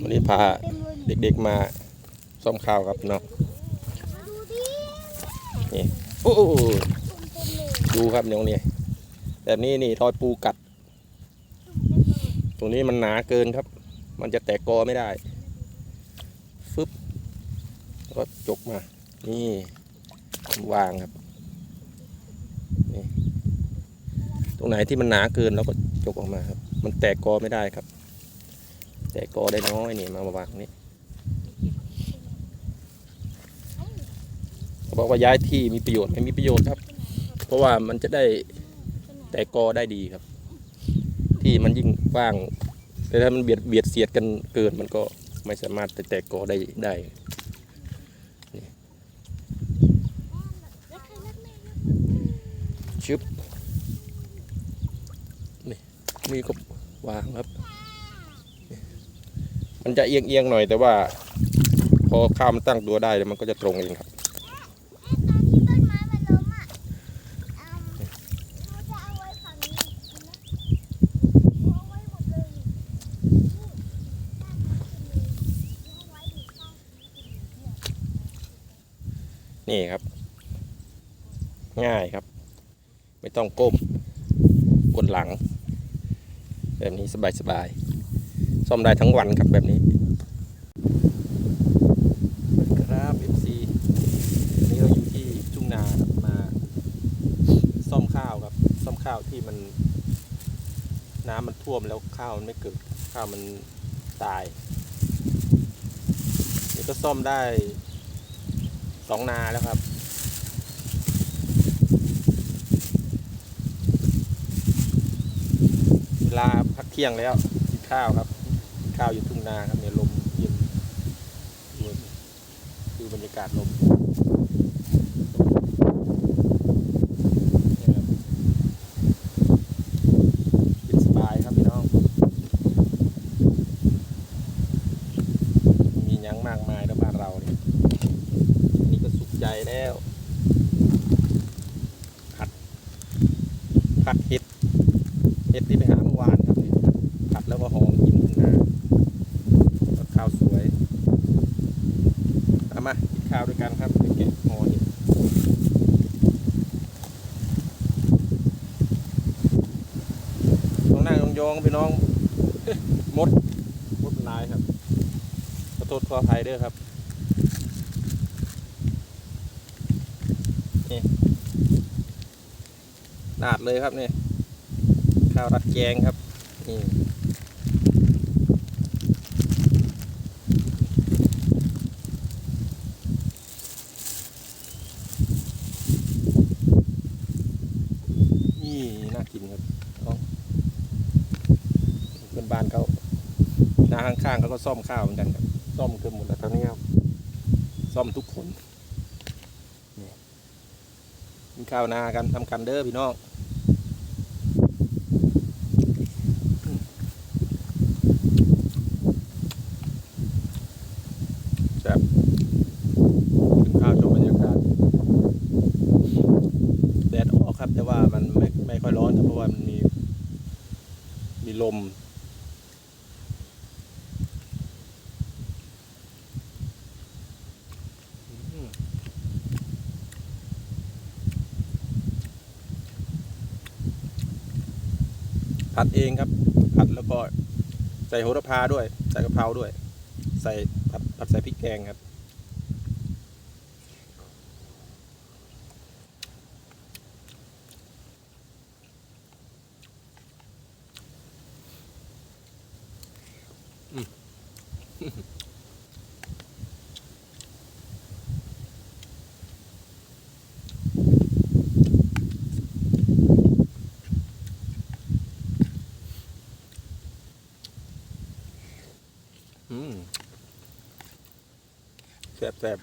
วันนี้พาเด็กๆมาซ่อมข้าวครับเนาะนี่โอ้ดูครับน้องนี่แบบนี้นี่รอยปูกัดตุ่มเต็มเลยตรงนี้มันหนาเกินครับ มันจะแตกกอไม่ได้ฟึบแล้วก็จกมา นี่วางครับนี่ตรงไหนที่มันหนาเกินเราก็จกออกมาครับ มันแตกกอไม่ได้ครับ แตกกอได้น้อยนี่มามาวางนี่เขาบอกว่าย้ายที่มีประโยชน์ไม่มีประโยชน์ครับ เพราะว่ามันจะได้แตกกอได้ดีครับ ที่มันยิ่งกว้าง แต่ถ้ามันเบียดเบียดเสียดกันเกินมันก็ไม่สามารถจะแตกกอได้ได้ชึบนี่มีก็วางครับ มันจะเอียงเอียงๆหน่อยแต่ว่า พอข้ามันตั้งตัวได้แล้วมันก็จะตรงเองครับนี่ครับ ง่ายครับ ไม่ต้องก้มบนหลัง แบบนี้สบายๆ ซ่อมได้ทั้งวันครับแบบนี้ครับ FC นี่เราอยู่ที่ทุ่งนาครับมาซ่อมข้าวครับ ซ่อมข้าวที่มัน น้ำมันท่วมแล้วข้าวมันไม่เกิดข้าวมันตาย นี่ก็ซ่อมได้สองนาแล้วครับเวลาพักเที่ยงแล้วกินข้าวครับ ข้าวอยู่ทุ่งนาครับเนี่ยลมเย็นดูดูบรรยากาศลมเนี่ยครับเย็นส มากินข้าวด้วยกันครับเดี๋ยวแกะห่อเห็ดต้องนั่งยองๆพี่น้องมดมดนลายครับขอโทษขออภัยด้วยครับนี่นาดเลยครับนี่ข้าวรัดแกงครับนี่ นี่น่ากินครับน้องเพื่อนบ้านเขานาข้างๆเขาก็ซ่อมข้าวเหมือนกันครับซ่อมเกือบหมดแล้วตอนนี้ครับซ่อมทุกคนนี่กินข้าวนากันทำกันเด้อพี่น้อง ครับกินข้าวชมบรรยากาศแดดออกครับ แต่ว่ามันไม่ไม่ค่อยร้อนครับเพราะว่ามันมี มีลม อืม ผัดเองครับ ผัดแล้วก็ใส่โหระพาด้วย ใส่กะเพราด้วย ใส่ผัดผัดใส่พริกแกงครับ อืม บแซ่บ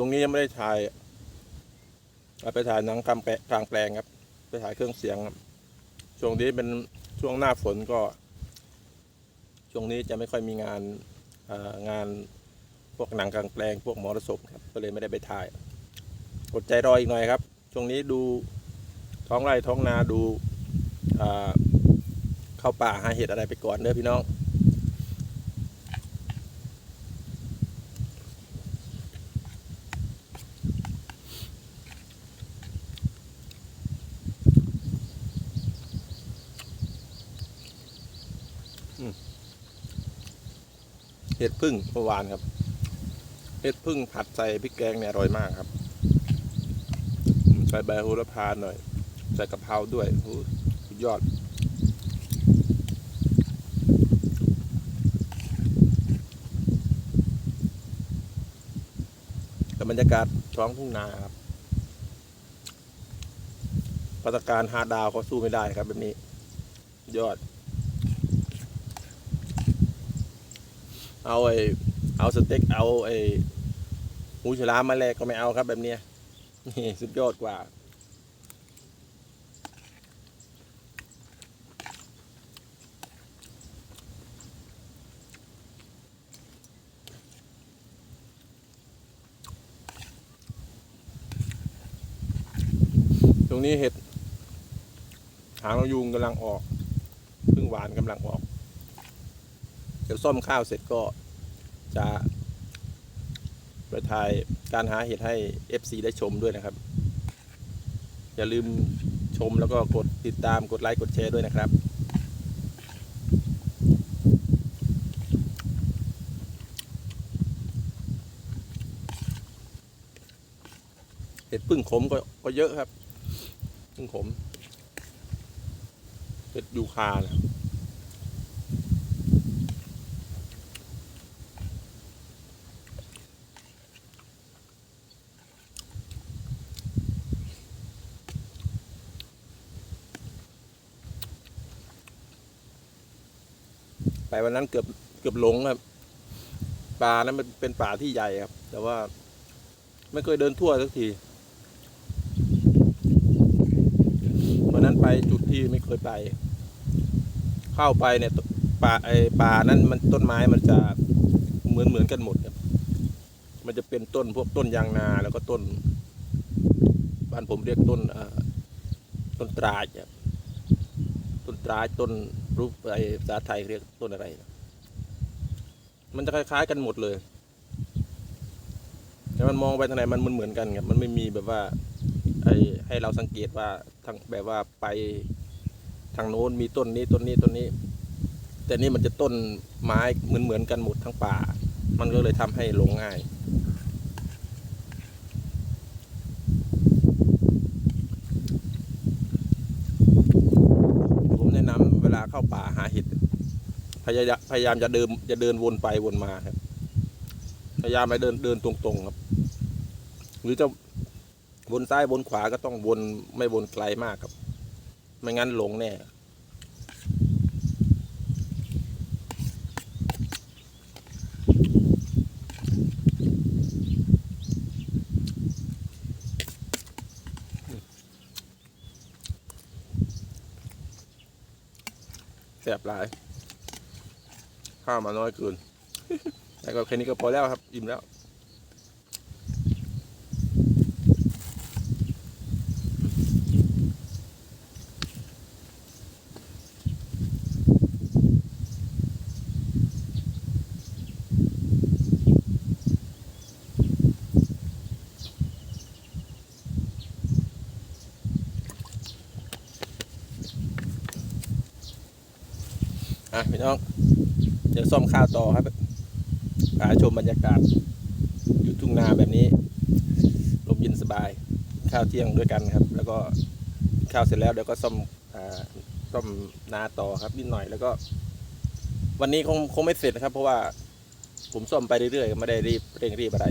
ช่วงนี้ยังไม่ได้ถ่ายเอาไปถ่ายหนังกำแปะกลางแปลงครับ ไปถ่ายเครื่องเสียงครับช่วงนี้เป็น ช่วงหน้าฝนก็ ช่วงนี้จะไม่ค่อยมีงานงานพวกหนังกลางแปลง พวกหมอรสพครับก็เลยไม่ได้ไปถ่ายอดใจรออีกหน่อยครับ ช่วงนี้ดูท้องไร่ท้องนาดูเข้าป่าหาเห็ดอะไรไปก่อนเด้อพี่น้อง เห็ดพึ่งเมื่อวานครับ เห็ดพึ่งผัดใส่พริกแกงเนี่ยอร่อยมากครับใส่ใบโหระพาหน่อย ใส่กะเพราด้วยโหสุดยอดแต่บรรยากาศท้องทุ่งนาครับพัตการฮาดาวเขาสู้ไม่ได้ครับแบบนี้ ยอด เอาไอ้เอาสเต็กเอาไอ้หมูฉลามมาแลกก็ไม่เอาครับแบบเนี้ยนี่สุดยอดกว่า ตรงนี้เห็ดหางนกยูงกำลังออก พึ่งหวานกำลังออก เดี๋ยวซ่อมข้าวเสร็จก็ ไปถ่ายการหาเห็ดให้ FC ได้ชมด้วยนะครับ อย่าลืมชมแล้วก็กดติดตามกดไลค์กดแชร์ด้วยนะครับ เห็ดพึ่งขมก็ก็เยอะครับ พึ่งขม เห็ดยูคานะ ไปวันนั้นเกือบเกือบหลงครับป่านั้นมันเป็นป่าที่ใหญ่ครับ แต่ว่า ไม่เคยเดินทั่วสักทีวันนั้นไปจุดที่ไม่เคยไป เข้าไปเนี่ยป่าไอป่านั้นมันต้นไม้มันจะเหมือนเหมือนกันหมดครับ มันจะเป็นต้นพวกต้นยางนาแล้วก็ต้น บ้านผมเรียกต้นต้นตราดครับต้นตราดต้น รูปไอภาษาไทยเรียกต้นอะไร มันจะคล้ายๆกันหมดเลย แต่มันมองไปทางไหนมันเหมือนกันครับ มันไม่มีแบบว่าไอให้เราสังเกตว่าทางแบบว่าไปทางโน้นมีต้นนี้ต้นนี้ต้นนี้ แต่นี่มันจะต้นไม้เหมือนเหมือนกันหมดทั้งป่า มันก็เลยทำให้หลงง่าย ผมแนะนำ เข้าป่าหาเห็ดพยายามพยายามจะเดินจะเดินวนไปวนมาครับ พยายามไปเดินเดินตรงๆครับ หรือจะวนซ้ายวนขวาก็ต้องวนไม่วนไกลมากครับ ไม่งั้นหลงแน่ บหลาย ข้าวมาน้อยเกิน แต่ก็แค่นี้ก็พอแล้วครับ อิ่มแล้ว อะพี่น้อง เดี๋ยวซ่อมข้าวต่อครับพาชมบรรยากาศ อยู่ทุ่งนาแบบนี้ ลมเย็นสบาย ข้าวเที่ยงด้วยกันครับ แล้วก็ข้าวเสร็จแล้วเดี๋ยวก็ซ่อมอ่าซ่อมนาต่อครับนิดหน่อยแล้วก็ วันนี้คงคงไม่เสร็จนะครับ เพราะว่าผมซ่อมไปเรื่อยๆไม่ได้รีบเร่งรีบอะไร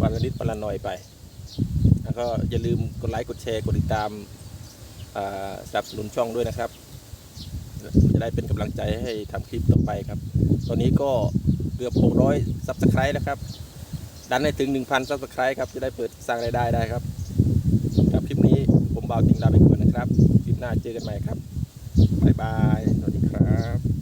วันละนิดวันละหน่อยไป แล้วก็อย่าลืมกดไลค์กดแชร์กดติดตามอ่าสนับสนุนช่องด้วยนะครับ จะได้เป็นกำลังใจให้ทำคลิปต่อไปครับ ตอนนี้ก็เกือบ 600ซับสไครต์แล้วครับ ดันให้ถึง 1,000ซับสไครต์ครับ จะได้เปิดสร้างรายได้ได้ครับกับคลิปนี้ผมบ่าวจริงลาไปก่อนนะครับ คลิปหน้าเจอกันใหม่ครับ บ๊ายบาย สวัสดีครับ